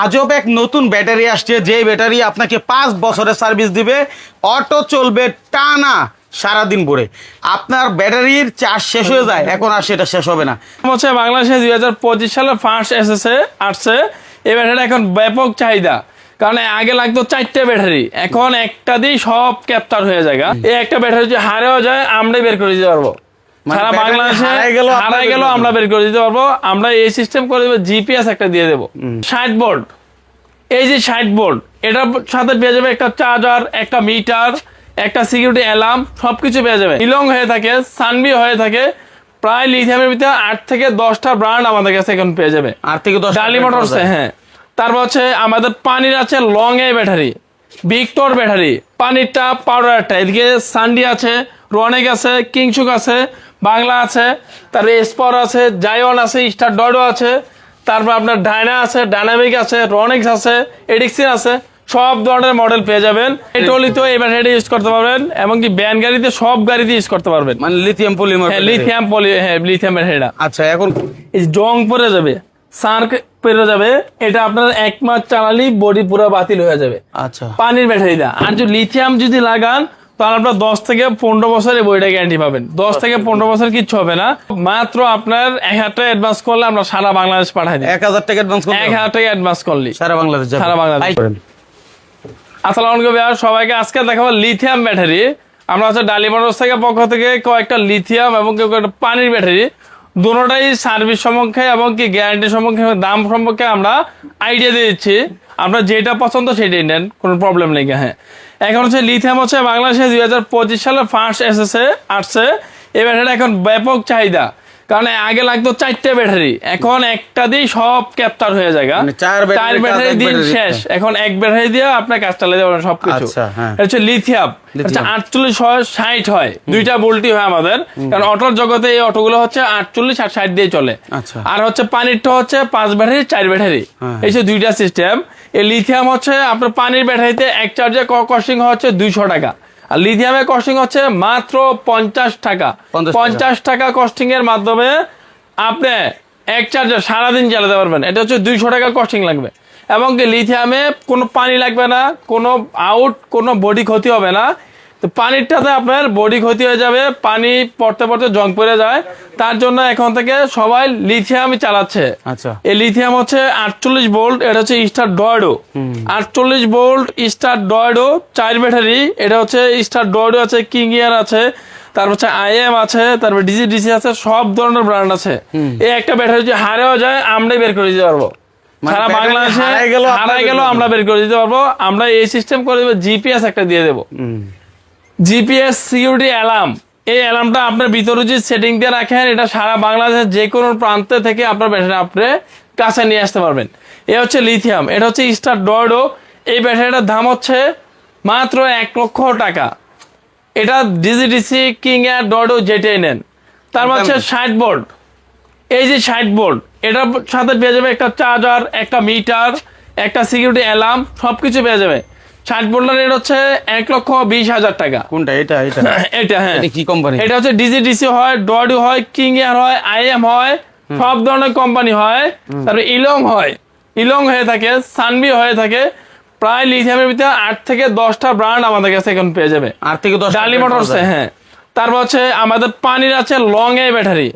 আজব এক নতুন ব্যাটারি আসছে যে ব্যাটারি আপনাকে পাঁচ বছরের সার্ভিস দিবে। অটো চলবে টানা সারাদিন ভরে। আপনার ব্যাটারির চার্জ শেষ হয়ে যায়, এখন আর সেটা শেষ হবে না। হচ্ছে বাংলাদেশে দুই হাজার পঁচিশ সালে ফার্স্ট এসেছে আসছে। এই ব্যাটারি এখন ব্যাপক চাহিদা। কারণ আগে লাগতো চারটে ব্যাটারি, এখন একটা দিয়ে সব ক্যাপ্টার হয়ে যায়। এই একটা ব্যাটারি যদি হারেও যায়, আমরাই বের করে দিতে পারব। সারা ব্যাটারি বাংলাদেশে হারাই গেল আমরা বের করে দিতে পারব। আমরা এই সিস্টেম করে দেবো জিপিএস একটা দিয়ে দেবো। ষাট এই যে ষাট এটার সাথে পেয়ে যাবে একটা চার্জার একটা মিটার একটা সিকিউরিটি অ্যালার্ম সবকিছু পেয়ে যাবে। ইলং হয়ে থাকে সানবি হয়ে থাকে প্রায় লিথিয়ামের ভিতরে আট থেকে দশটা ব্র্যান্ড আমাদের কাছে এখন পেয়ে যাবে। আট থেকে দশ ডালি মোটরস হ্যাঁ। তারপর হচ্ছে আমাদের পানির আছে লং এ ব্যাটারি ভিক্টর ব্যাটারি পানিরটা পাউডারটা এদিকে সান্ডি আছে রনেক আছে কিংসুক আছে বাংলা আছে তার স্পর আছে জায়ন আছে স্টার ডডো আছে তারপর আপনার ডায়না আছে ডায়নামিক আছে রনিক্স আছে এডিক্সিন আছে সব ধরনের মডেল পেয়ে যাবেন। তো এই ব্যাটারি ইউজ করতে পারবেন এমনকি ব্যান গাড়িতে সব গাড়িতে ইউজ করতে পারবেন। মানে লিথিয়াম পলিমার হ্যাঁ লিথিয়াম পলি হ্যাঁ লিথিয়াম ব্যাটারিটা আচ্ছা এখন এই জং পরে যাবে সার্ক পেরে যাবে এটা আপনার এক মাস চালালেই বডি পুরো বাতিল হয়ে যাবে। আচ্ছা। পানির ব্যাটারিটা আর যদি লিথিয়াম যদি লাগান তাহলে আপনার দশ থেকে পনেরো বছর এই বইটা গ্যারান্টি পাবেন। দশ থেকে পনেরো বছর কিচ্ছু হবে না। মাত্র আপনার এক হাজার টাকা অ্যাডভান্স করলে আমরা সারা বাংলাদেশ পাঠাই দিই এক হাজার টাকা অ্যাডভান্স এক হাজার টাকা অ্যাডভান্স করলি। সারা বাংলাদেশ সারা বাংলাদেশ। আসসালামু আলাইকুম সবাইকে আজকে দেখাবো লিথিয়াম ব্যাটারি আমরা হচ্ছে ডালি মোটরস থেকে পক্ষ থেকে কয়েকটা লিথিয়াম এবং কেউ কয়েকটা পানির ব্যাটারি দুটোটাই সার্ভিস সম্পর্কে এবং কি গ্যারান্টি সম্পর্কে দাম সম্পর্কে আমরা আইডিয়া দিয়ে দিচ্ছি। আপনার যেটা পছন্দ সেটাই নেন কোনো প্রবলেম নেই হ্যাঁ। এখন হচ্ছে লিথিয়াম হচ্ছে বাংলাদেশে দুই হাজার পঁচিশ সালে ফার্স্ট এসেছে আসছে। এই ব্যাটারি এখন ব্যাপক চাহিদা। কারণ আগে লাগতো চারটে ব্যাটারি। এখন একটা দিয়ে সব ক্যাপ্টার হয়ে যায় মানে চার ব্যাটারি দিন শেষ। এখন এক ব্যাটারি দিয়ে আপনার কাজ চালাতে পারবেন সবকিছু। আচ্ছা, হ্যাঁ। হচ্ছে লিথিয়াম আটচল্লিশ হয় ষাট হয়। দুইটা বোল্টই হয় আমাদের। কারণ অটোর জগতে এই অটোগুলো হচ্ছে আটচল্লিশ আর ষাট দিয়ে চলে। আচ্ছা। আর হচ্ছে পানিরটা হচ্ছে পাঁচ ব্যাটারি চার ব্যাটারি। হ্যাঁ। এই যে দুইটা সিস্টেম এই লিথিয়াম হচ্ছে আপনার পানির ব্যাটারিতে এক চার্জে কস্টিং হচ্ছে দুইশো টাকা। আর লিথিয়ামের কস্টিং হচ্ছে মাত্র পঞ্চাশ টাকা। পঞ্চাশ টাকা। কস্টিং এর মাধ্যমে আপনি এক চার্জে সারাদিন চালাতে পারবেন। এটা হচ্ছে দুইশো টাকা কস্টিং লাগবে। এবং কি লিথিয়ামে কোনো পানি লাগবে না কোনো আউট কোনো বডি ক্ষতি হবে না। তো পানিরটাতে আপনার বডি ক্ষতি হয়ে যাবে পানি পড়তে পড়তে জং পড়ে যায়। তার জন্য এখন থেকে সবাই লিথিয়ামই চালাচ্ছে। আচ্ছা। এই লিথিয়াম হচ্ছে আটচল্লিশ ভোল্ট এটা হচ্ছে স্টার ডয়েডো আটচল্লিশ ভোল্ট স্টার ডয়েডো চার ব্যাটারি এটা হচ্ছে স্টার ডয়েডো আছে কিং ইয়ার আছে তারপর হচ্ছে আইএম আছে তারপর ডিজি ডিসি আছে সব ধরনের ব্র্যান্ড আছে। এই একটা ব্যাটারি যদি হারেও যায় আমরাই বের করে দিতে পারব। মানে সারা বাংলাদেশে হারাই আমরা বের করে দিতে পারব। আমরা এই সিস্টেম করে দেবো জিপিএস একটা দিয়ে দেবো। GPS security alarm. এই অ্যালার্মটা আপনার ভিতরে যে সেটিং দিয়ে রাখেন, এটা সারা বাংলাদেশের যে কোনো প্রান্তে থেকে আপনার ব্যাটারি আপনি কাছে নিয়ে আসতে পারবেন। এ হচ্ছে লিথিয়াম এটা হচ্ছে স্টার ডয়েডো এই ব্যাটারিটার দাম হচ্ছে মাত্র এক লক্ষ টাকা। এটা ডিজিডিসি কিং এয়ার ডয়েডো যেটাই নেন। তার হচ্ছে ষাট বোর্ড এই যে ষাট বোর্ড এটার সাথে পেয়ে যাবে একটা চার্জার একটা মিটার একটা সিকিউরিটি অ্যালার্ম সবকিছু পেয়ে যাবে। ষাট বোর্ডের রেট হচ্ছে এক লক্ষ বিশ হাজার টাকা। কোনটা? এটা এটা। এটা হ্যাঁ। কি কোম্পানি এটা হচ্ছে ডিজিডিসি হয় ডডু হয় কিং এয়ার হয় আইএম হয় সব ধরনের কোম্পানি হয়। তারপরে ইলং হয়। ইলং হয়ে থাকে সানবি হয়ে থাকে। প্রায় লিথিয়ামের ভিতরে আট থেকে দশটা ব্র্যান্ড আমাদের কাছে এখন পেয়ে যাবে। আট থেকে দশ ডালি মোটরস হ্যাঁ। তারপর হচ্ছে আমাদের পানির আছে লং এ ব্যাটারি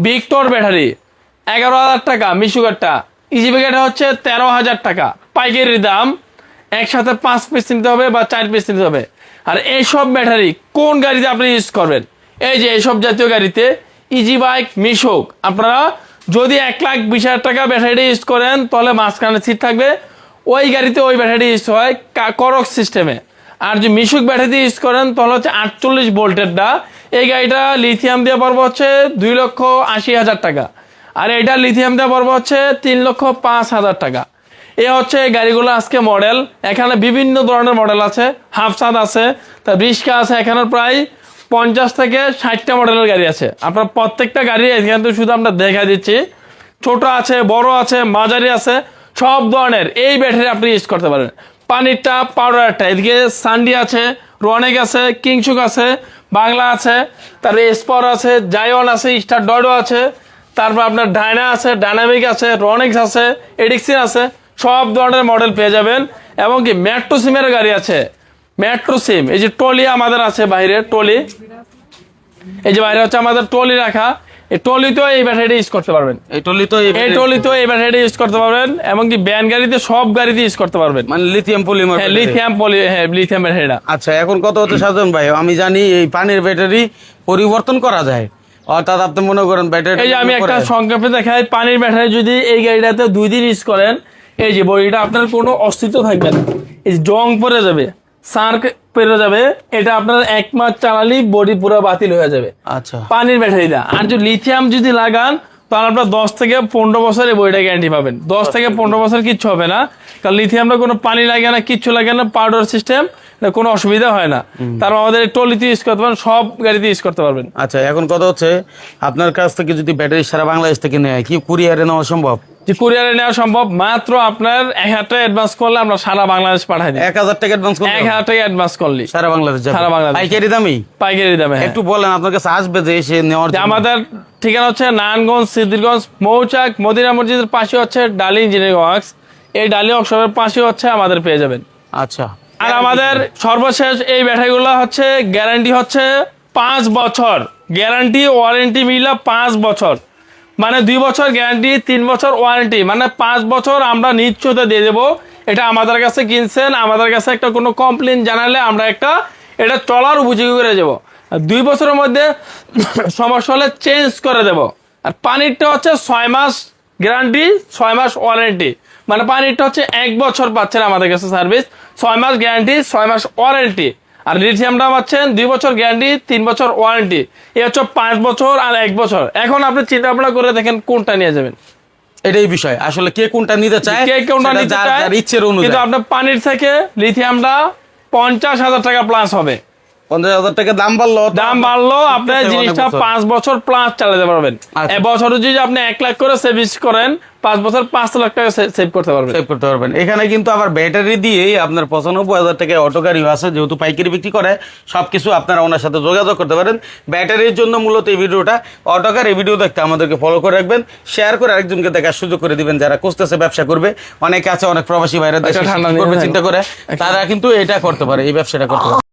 ভিক্টর ব্যাটারি এগারো হাজার টাকা মিশুগারটা ইজি ব্যাগেটা হচ্ছে তেরো হাজার টাকা। পাইকারির দাম একসাথে পাঁচ পিস নিতে হবে বা চার পিস নিতে হবে। আর এইসব ব্যাটারি কোন গাড়িতে আপনি ইউজ করবেন? এই যে এইসব জাতীয় গাড়িতে ইজি বাইক মিশুক আপনারা যদি এক লাখ বিশ হাজার টাকা ব্যাটারি ইউজ করেন, তাহলে মাঝখানে সিট থাকবে। ওই গাড়িতে ওই ব্যাটারি ইউজ হয় করক সিস্টেমে আর যে মিশুক ব্যাটারি ইউজ করেন, তাহলে হচ্ছে আটচল্লিশ ভোল্টেরটা এই গাড়িটা লিথিয়াম দিয়ে পড়ব হচ্ছে দুই লক্ষ আশি হাজার টাকা। আর এটা লিথিয়াম দিয়ে পড়ব হচ্ছে তিন লক্ষ পাঁচ হাজার টাকা। এ হচ্ছে এই গাড়িগুলো আজকে মডেল। এখানে বিভিন্ন ধরনের মডেল আছে। হাফসাদ আছে, তা রিক্সা আছে, এখানে প্রায় পঞ্চাশ থেকে ষাটটা মডেলের গাড়ি আছে। আপনার প্রত্যেকটা গাড়ি এখানে তো শুধু আমরা দেখা দিচ্ছি। ছোট আছে, বড় আছে, মাঝারি আছে, সব ধরনের এই ব্যাটারি আপনি ইউজ করতে পারেন। পানিরটা পাউডারটা এদিকে সান্ডি আছে রনেক আছে কিংসুক আছে, বাংলা আছে, তারপরে স্পর আছে জায়ন আছে স্টার ডডো আছে, তারপর আপনার ডায়না আছে ডায়নামিক আছে রনেক্স আছে এডিক্সিন আছে সব ধরনের মডেল পেয়ে যাবেন। এবং কি মেট্রো সিমের গাড়ি আছে। মেট্রো সিম এই যে টলি আমাদের আছে বাইরে টলি এই যে বাইরে হচ্ছে আমাদের টলি রাখা। এই টলিতেও এই ব্যাটারিটা ইউজ করতে পারবেন। এই টলি তো এই টলিতেও এই ব্যাটারিটা ইউজ করতে পারবেন। এবং কি ব্যান গাড়িতে সব গাড়িতে ইউজ করতে পারবেন। মানে লিথিয়াম পলিমার হ্যাঁ লিথিয়াম পলি হ্যাঁ লিথিয়াম ব্যাটারিটা আচ্ছা এখন কত হচ্ছে সাজন ভাই? আমি জানি এই পানির ব্যাটারি পরিবর্তন করা যায়। অর্থাৎ আপনি মনে করেন ব্যাটারি এই যে আমি একটা সংক্ষেপে দেখাই পানির ব্যাটারি যদি এই গাড়িটাতে দুই দিন ইউজ করেন এই যে বডিটা আপনার কোনো অস্তিত্ব থাকবে না। এই যে জং পরে যাবে সার্ক পেরে যাবে এটা আপনার এক মাস চালালেই বডি পুরো বাতিল হয়ে যাবে। আচ্ছা। পানির ব্যাটারি ব্যাটারিটা। আর যদি লিথিয়াম যদি লাগান তাহলে আপনার দশ থেকে পনেরো বছর এই বইটা গ্যারান্টি পাবেন। দশ থেকে পনেরো বছর কিচ্ছু হবে না। কারণ লিথিয়ামটা কোনো পানি লাগে না কিচ্ছু লাগে না পাউডার সিস্টেম কোনো অসুবিধা হয় না। তারপর আমাদের টলিতে ইউজ করতে পারেন সব গাড়িতে ইউজ করতে পারবেন। আচ্ছা এখন কথা হচ্ছে আপনার কাছ থেকে যদি ব্যাটারি সারা বাংলাদেশ থেকে নেয় কি কুরিয়ারে নেওয়া সম্ভব? যে কুরিয়ারে নেওয়া সম্ভব মাত্র আপনার এক হাজার টাকা অ্যাডভান্স করলে আমরা সারা বাংলাদেশ পাঠাই দিই এক হাজার টাকা অ্যাডভান্স এক হাজার টাকা অ্যাডভান্স করলি। সারা বাংলাদেশ সারা বাংলাদেশ। পাইকারি দামি? পাইকারি দামে হ্যাঁ। একটু বলেন আপনার কাছে আসবে যে এসে নেওয়ার আমাদের ঠিকানা হচ্ছে নারায়ণগঞ্জ সিদ্ধিরগঞ্জ মৌচাক মদিনা মসজিদের পাশে হচ্ছে ডালি ইঞ্জিনিয়ারিং ওয়ার্কস। এই ডালি ওয়ার্কশপের পাশে হচ্ছে আমাদের পেয়ে যাবেন। আচ্ছা। আর আমাদের সর্বশেষ এই ব্যাটারিগুলো হচ্ছে গ্যারান্টি হচ্ছে পাঁচ বছর। গ্যারান্টি ওয়ারেন্টি মিলা পাঁচ বছর। মানে দুই বছর গ্যারান্টি তিন বছর ওয়ারেন্টি। মানে পাঁচ বছর আমরা নিশ্চয়তা দিয়ে দেবো। এটা আমাদের কাছে কিনছেন আমাদের কাছে একটা কোনো কমপ্লেন জানালে আমরা একটা এটা চলার উপযোগী করে দেবো। আর দুই বছরের মধ্যে সমস্যা হলে চেঞ্জ করে দেব। আর পানিরটা হচ্ছে ছয় মাস গ্যারান্টি ছয় মাস ওয়ারেন্টি মানে পানিরটা হচ্ছে এক বছর পাচ্ছেন আমাদের কাছে সার্ভিস ছয় মাস গ্যারান্টি ছয় মাস ওয়ারেন্টি আর লিথিয়ামটা পাচ্ছেন দুই বছর গ্যারান্টি তিন বছর ওয়ারেন্টি এ হচ্ছে পাঁচ বছর আর এক বছর। এখন আপনি চিন্তা ভাবনা করে দেখেন কোনটা নিয়ে যাবেন। এটাই বিষয়। আসলে কে কোনটা নিতে চায় কে কোনটা নিতে চায় ইচ্ছের কিন্তু অনুযায়ী আপনার পানির থেকে লিথিয়ামটা পঞ্চাশ হাজার টাকা প্লাস হবে। পঞ্চাশ হাজার টাকা দাম বাড়লো দাম বাড়লো আপনার জিনিসটা পাঁচ বছর প্লাস চালাতে পারবেন। আচ্ছা। এবছর যদি আপনি এক লাখ করে সেভিংস করেন পাঁচ বছর পাঁচ লাখ টাকা সেভ করতে পারবেন। সেভ করতে পারবেন। এখানে কিন্তু আবার ব্যাটারি দিয়েই আপনার পঁচানব্বই হাজার টাকা অটো গাড়ি আছে যেহেতু পাইকারি বিক্রি করে সবকিছু আপনারা ওনার সাথে যোগাযোগ করতে পারেন। ব্যাটারির জন্য মূলত এই ভিডিওটা অটো গাড়ি ভিডিও দেখতে আমাদেরকে ফলো করে রাখবেন। শেয়ার করে আরেকজনকে দেখার সুযোগ করে দিবেন যারা খুঁজতেছে ব্যবসা করবে। অনেকে আছে অনেক প্রবাসী বাইরে দেশে ঠান্ডা করবে চিন্তা করে। তারা কিন্তু এটা করতে পারে এই ব্যবসাটা করতে পারে।